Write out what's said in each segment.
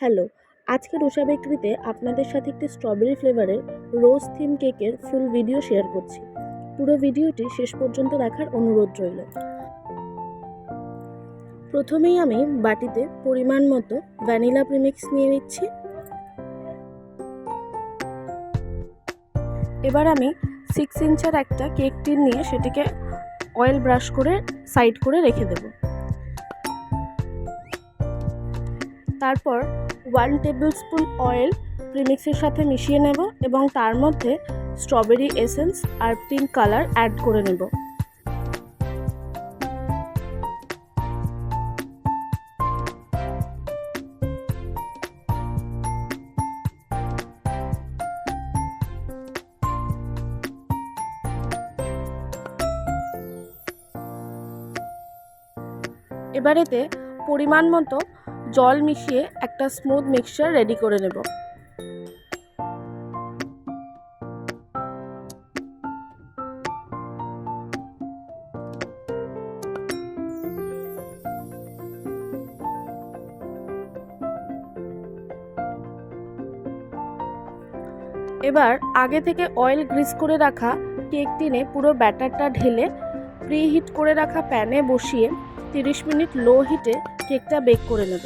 Hello আজকে রুষা বেকারিতে আপনাদের সাথে একটি স্ট্রবেরি ফ্লেভারের রোজ থিম কেকের ফুল ভিডিও শেয়ার করছি। পুরো ভিডিওটি শেষ পর্যন্ত দেখার অনুরোধ রইল। প্রথমেই আমি বাটিতে পরিমাণ মতো ভ্যানিলা প্রিমিক্স নিয়ে নিচ্ছি। এবার আমি সিক্স ইঞ্চের একটা কেক টিন নিয়ে সেটিকে অয়েল ব্রাশ করে সাইড করে রেখে দেবো। তারপর ওয়ান টেবিল স্পুন অয়েল প্রিমিক্সের সাথে মিশিয়ে নেব এবং তার মধ্যে স্ট্রবেরি এসেন্স আর পিঙ্ক কালার অ্যাড করে নেব। এবার এতে পরিমাণ মতো জল মিশিয়ে একটা স্মুথ মিক্সচার রেডি করে নেব। এবার আগে থেকে অয়েল গ্রিস করে রাখা কেক টিনে পুরো ব্যাটারটা ঢেলে প্রিহিট করে রাখা প্যানে বসিয়ে তিরিশ মিনিট লো হিটে কেকটা বেক করে নেব।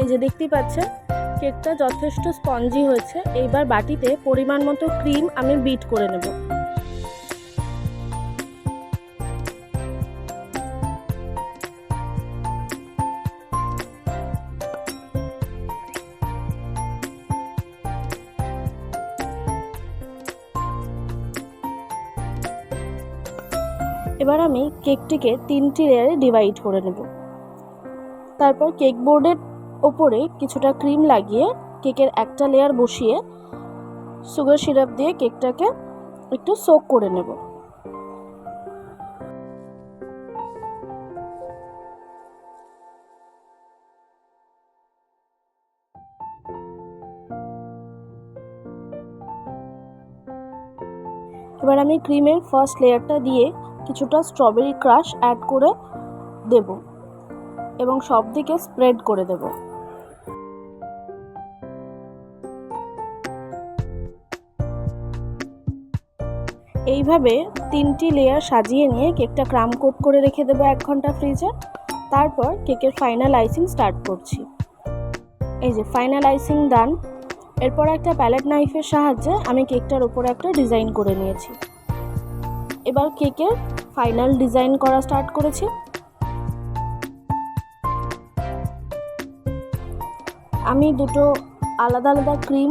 এই যে দেখতেই পাচ্ছেন, কেকটা যথেষ্ট স্পঞ্জি হয়েছে। এইবার বাটিতে পরিমাণ মতো ক্রিম আমি বিট করে নেব। এবার আমি কেকটিকে তিনটি লেয়ারে ডিভাইড করে নেব। তারপর কেক বোর্ডের ওপরে কিছুটা ক্রিম লাগিয়ে কেকের একটা লেয়ার বসিয়ে সুগার সিরাপ দিয়ে কেকটাকে একটু সোক করে নেব। এবার আমি ক্রিমের ফার্স্ট লেয়ারটা দিয়ে কিছুটা স্ট্রবেরি ক্রাশ অ্যাড করে দেব এবং সব দিকে স্প্রেড করে দেব। এইভাবে তিনটি লেয়ার সাজিয়ে নিয়ে কেকটা ক্রাম কোট করে রেখে দেবো এক ঘণ্টা ফ্রিজে তারপর কেকের ফাইনাল আইসিং স্টার্ট করছি। এই যে ফাইনাল আইসিং ডান এরপর একটা প্যালেট নাইফের সাহায্যে আমি কেকটার ওপরে একটা ডিজাইন করে নিয়েছি। এবার কেকের ফাইনাল ডিজাইন করা স্টার্ট করেছি? আমি দুটো আলাদা আলাদা ক্রিম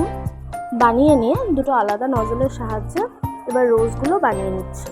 বানিয়ে নিয়ে, দুটো আলাদা নজলের সাহায্যে এবার রোজগুলো বানিয়ে নিচ্ছি।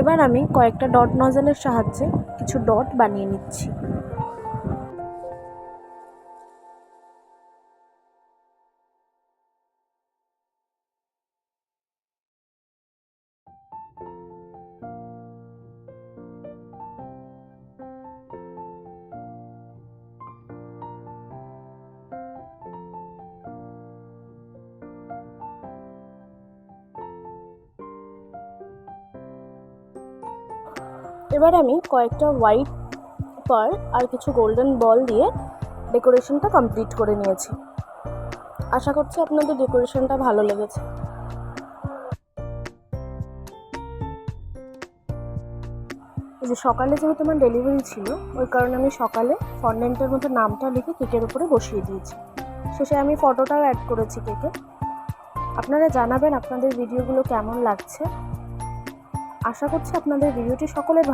এবার আমি কয়েকটা ডট নজলের সাহায্যে কিছু ডট বানিয়ে নিচ্ছি। এবার আমি কয়েকটা হোয়াইট পার আর কিছু গোল্ডেন বল দিয়ে ডেকোরেশনটা কমপ্লিট করে নিয়েছি। আশা করছি আপনাদের ডেকোরেশনটা ভালো লেগেছে। যে সকালে যেহেতু আমার ডেলিভারি ছিল, ওই কারণে আমি সকালে ফন্ডেন্টের মধ্যে নামটা লিখে কেকের উপরে বসিয়ে দিয়েছি। শেষে আমি ফটোটাও অ্যাড করেছি কেকে আপনারা জানাবেন আপনাদের ভিডিওগুলো কেমন লাগছে। আশা করছি আপনাদের ভিডিওটি সকলের